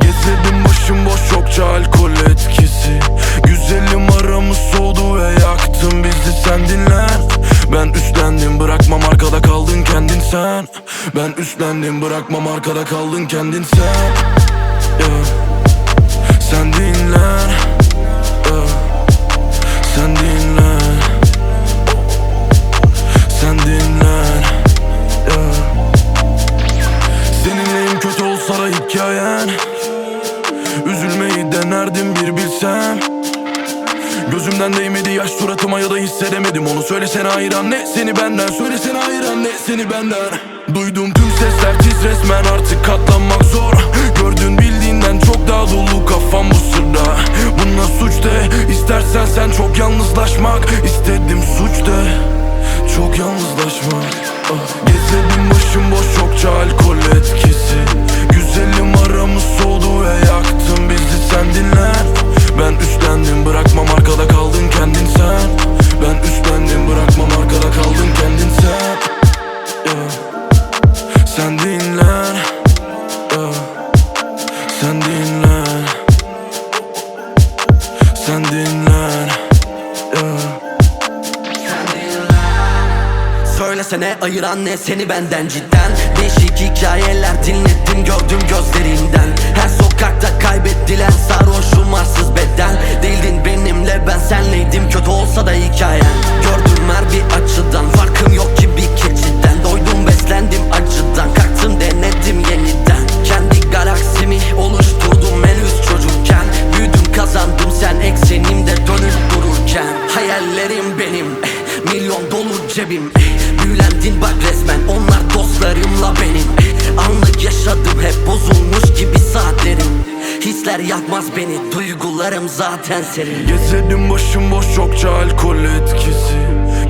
Getirdim başım boş çokça alkol etkisi. Güzelim aramız soğudu ve yaktın bizi. Sen dinlen. Ben üstlendim bırakmam arkada kaldın kendin sen. Ben üstlendim bırakmam arkada kaldın kendin sen. Kötü olsa da hikayen. Üzülmeyi denerdim bir bilsem. Gözümden değmedi yaş suratıma ya da hissedemedim onu. Söylesene hayran ne? Seni benden. Söylesene hayran ne? Seni benden. Duydum tüm sesler tiz resmen. Artık katlanmak zor. Gördün bildiğinden çok daha dolu kafam bu sırda. Buna suç de. İstersen sen çok yalnızlaşmak. İstedim suç de. Çok yalnızlaşmak. Ah, Gezedim başım boş çokça alkol etkisi. Güzelim aramız soğudu ve yaktın bizi. Sen dinlen Ben üstlendim bırakmam arkada kaldın kendin sen. Ben üstlendim bırakmam arkada kaldın kendin sen. Sen dinlen. Sen dinlen Sen dinlen Yeah. Söylesene ayıran ne seni benden cidden. Değişik hikayeler dinlettim gördüm gözlerinden. Her sokakta kaybettiler sarhoşum arsız beden Değildin benimle ben senleydim kötü olsa da hikayen Gördüm her bir açıdan farkım yok ki bir keçiden. Doydum beslendim acıdan kalktım denedim yeniden. Kendi galaksimi oluşturdum henüz çocukken. Büyüdüm kazandım sen eksenimde dönüp dururken. Hayallerim benim eh, milyon dolu cebim eh, Büyülendin bak resmen onlar dostlarımla benim. Anlık yaşadım hep bozulmuş gibi saatlerim. Hisler yakmaz beni duygularım zaten senin. Gezedim başım boş çokça alkol etkisi.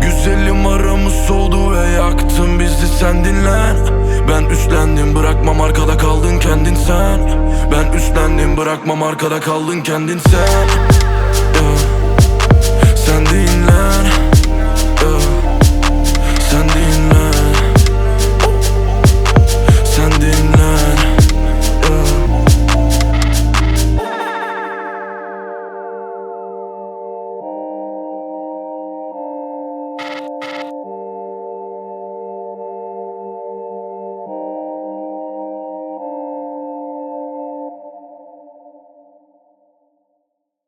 Güzelim aramız soğudu ve yaktın bizi. Sen dinlen Ben üstlendim. Bırakmam arkada kaldın kendin sen. Ben üstlendim bırakmam arkada kaldın kendin sen. Yeah.